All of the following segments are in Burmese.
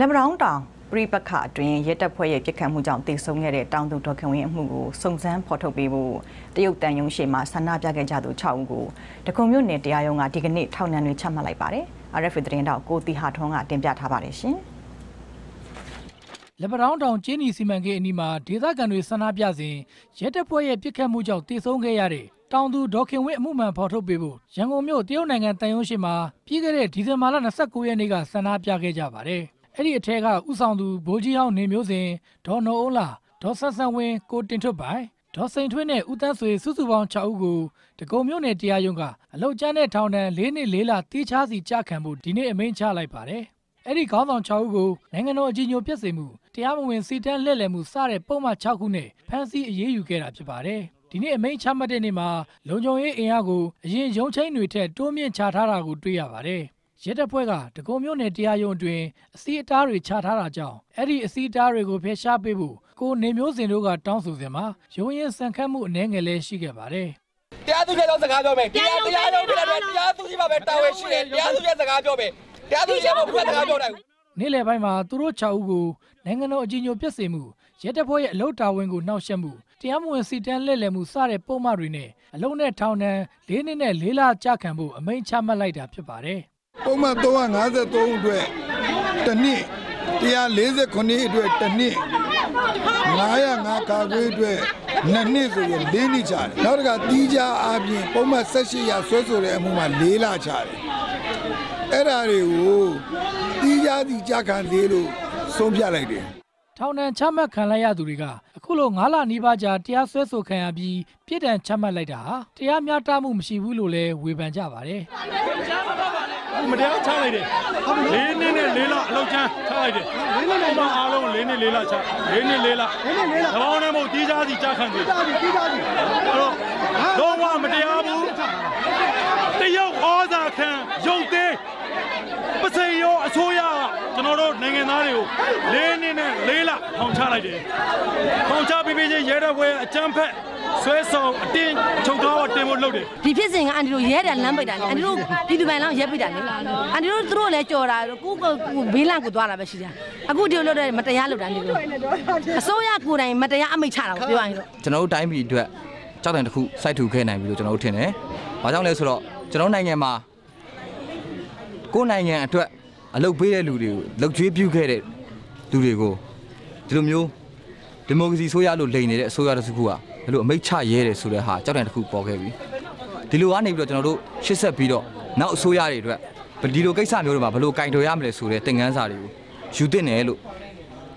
လက်ဗရောင်းတောင်ပြိပခအတွင်းရဲတပ်ဖွဲ့ရဲ့ပြစ်ခတ်မှုကြောင့်တည်ဆုံခဲ့တဲ့တောင်သူဒေါခင်ဝင်းအမှုကိုစုံစမ်းဖော်ထုတ်ပေးဖို့တရုတ်တန်ယုံရှိမှဆန္ဒပြခဲ့ကြသူ6ဦးကိုတကုံမြို့နယ်တရားရုံးကဒီကနေ့ထောင်ဒဏ်တွေချမှတ်လိုက်ပါတယ်။ RFA သတင်းတောက်ကိုတီဟာထွန်းကတင်ပြထားပါတယ်ရှင်။လက်ဗရောင်းတောင်ကျင်းနီစီမံကိန်းအနီးမှာဒေသခံတွေဆန္ဒပြစဉ်ရဲတပ်ဖွဲ့ရဲ့ပြစ်ခတ်မှုကြောင့်တည်ဆုံခဲ့ရတဲ့တောင်သူဒေါခင်ဝင်းအမှုမှန်ဖော်ထုတ်ပေးဖို့ရန်ကုန်မြို့တရုတ်နိုင်ငံတန်ယုံရှိမှာပြီးခဲ့တဲ့ဒီဇင်ဘာလ29ရက်နေ့ကဆန္ဒပြခဲ့ကြပါတယ်။ အဲ့ဒီအထက်ကဥဆောင်သူဗိုလ်ကြီးဟောင်းနေမျိုးစဉ်ဒေါ်နိုအုံးလာဒေါ်ဆဆန်ဝင်းကိုတင်ထွတ်ပိုင်ဒေါ်စိန်ထွေးနဲ့ဦးတန်းဆွေစုစုပေါင်း6ဦးကိုတကုံမြို့နယ်တရားရုံးကအလောက်ကျန်းတဲ့ထောင်ဒဏ်၄နှစ်၄လတီးခြားစီကြခံဖို့ဒီနေ့အမိန့်ချလိုက်ပါတယ်။အဲ့ဒီခေါင်းဆောင်6ဦးကိုနိုင်ငံတော်အကြီးအကျယ်ပြည့်စုံမှုတရားမဝင်စီတန်းလှည့်လည်မှုစတဲ့ပုံမှန်6ခုနဲ့ဖမ်းဆီးအရေးယူခဲ့တာဖြစ်ပါတယ်။ဒီနေ့အမိန့်ချမှတ်တဲ့နေ့မှာလုံခြုံရေးအင်အားကိုအရင်ရုံးချင်းတွေထက်တိုးမြင့်ချထားတာကိုတွေ့ရပါတယ်။ ရဲတပ်ဖွဲ့ကတကုံမြို့နယ်တရားရုံးအတွင်းအစီအတားတွေချထားတာကြောင့်အဲ့ဒီအစီအတားတွေကိုဖျက်ရှားပေးဖို့ကိုနေမျိုးစင်တို့ကတောင်းဆိုစဉ်မှာရုံးရင်စံခတ်မှုအနှဲငယ်လည်းရှိခဲ့ပါတယ်တရားသူကြီးတော့စကားပြောမယ်တရားတရားရုံးပြည်တယ်တရားသူကြီးပါပဲတာဝန်ရှိတယ်တရားသူကြီးစကားပြောမယ်တရားသူကြီးကဘယ်စကားပြောနိုင်ဘူးနေ့လယ်ပိုင်းမှာသူတို့6ဦးကိုနိုင်ငံတော်အကြီးအကျယ်ပြည့်စုံမှုရဲတပ်ဖွဲ့ရဲ့အလုတာဝန်ကိုနှောက်ယှက်မှုတရားမဝင်စီတန်းလှည့်လည်မှုစတဲ့ပုံမှန်တွေနဲ့အလုံးနဲ့ထောင်ဒဏ်၄နှစ်နဲ့၄လကြာခံဖို့အမိန့်ချမှတ်လိုက်တာဖြစ်ပါတယ်။ ပုံမှန်353အတွက်တစ်နှစ်149အတွက်တစ်နှစ်905ကာကွေးအတွက်နှစ်နှစ်ဆိုရင်၄နှစ်ချတယ်နောက်တစ်ခါတီးခြားအပြင်ပုံမှန်18ရာဆွဲဆိုတဲ့အမှုမှာ၄လချတယ်အဲ့ဒါတွေကိုတီးခြားစီကြခံသေးလို့ဆုံးဖြတ်လိုက်တယ်ထောင်ဒဏ်ချမှတ်ခံလိုက်ရသူတွေကအခုလို9လနီးပါးကြာတရားစွဲဆိုခံရပြီးပြစ်ဒဏ်ချမှတ်လိုက်တာဟာတရားမျှတမှုမရှိဘူးလို့လည်းဝေဖန်ကြပါတယ် မတရားချလိုက်တယ်လေးနှစ်နဲ့လေးလအလောက်ချမ်းချလိုက်တယ်လေးနှစ်နဲ့မှအားလုံးလေးနှစ်လေးလချလေးနှစ်လေးလသဘောနဲ့မဟုတ်တီးသားစီချခံတယ်တီးသားစီအဲ့တော့လုံးဝမတရားဘူးတရုတ်ဩဇာခံရုပ်သေးပစိရောအစိုးရကျွန်တော်တို့နိုင်ငံသားတွေကိုလေးနှစ်နဲ့လေးလထောင်ချလိုက်တယ်ထောင်ချပြီးပြီးချင်းရဲတပ်ဖွဲ့အကြမ်းဖက်ဆွဲဆောင်အတင်းချုပ်ကားတော့ တင်ဖို့လုပ်တယ်ဒီဖြစ်စဉ်ကအန်တီတို့ရဲတယ်လမ်းပိတ်တာလေအန်တီတို့ပြည်သူပိုင်လောင်းရဲပိတ်တာလေအန်တီတို့သူတို့လည်းကြော်တာကိုကိုဘေးလန့်ကိုသွားတာပဲရှိတာအခုဒီလိုလုပ်တဲ့မတရားလုပ်တာနေလို့အစိုးရကိုယ်တိုင်မတရားအမိတ်ချတာကိုပြောရရင်တော့ကျွန်တော်တို့တိုင်းပြည်အတွက်ကြောက်တယ်တစ်ခုစိုက်ထူခဲ့နိုင်ပြီလို့ကျွန်တော်တို့ထင်တယ်။ဘာကြောင့်လဲဆိုတော့ကျွန်တော်နိုင်ငံမှာကိုယ်နိုင်ငံအတွက်အလုပ်ပေးတဲ့လူတွေကိုလုပ်ကျွေးပြုခဲ့တဲ့လူတွေကိုဒီလိုမျိုးဒီမိုကရေစီဆိုရလို့လိန်နေတဲ့အစိုးရတစ်ခုက ဘယ်လိုအမိတ်ချရဲတယ်ဆိုတဲ့ဟာကြောက်တယ်တစ်ခုပေါ်ခဲ့ပြီဒီလိုကနေပြီးတော့ကျွန်တော်တို့ရှစ်ဆက်ပြီးတော့နောက်အစိုးရတွေအတွက်ဒီလိုကိစ္စမျိုးတွေမှာဘယ်လိုကင်တော်ရမလဲဆိုတဲ့သင်ခန်းစာတွေကိုယူသင့်တယ်လို့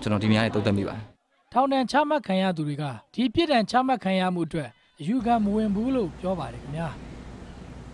ကျွန်တော်ဒီနေ့ကနေသုံးသပ်မိပါတယ်ထောင်ဒဏ်ချမှတ်ခံရသူတွေကဒီပြစ်ဒဏ်ချမှတ်ခံရမှုအတွက်အယူခံမဝင်ဘူးလို့ပြောပါတယ်ခင်ဗျာ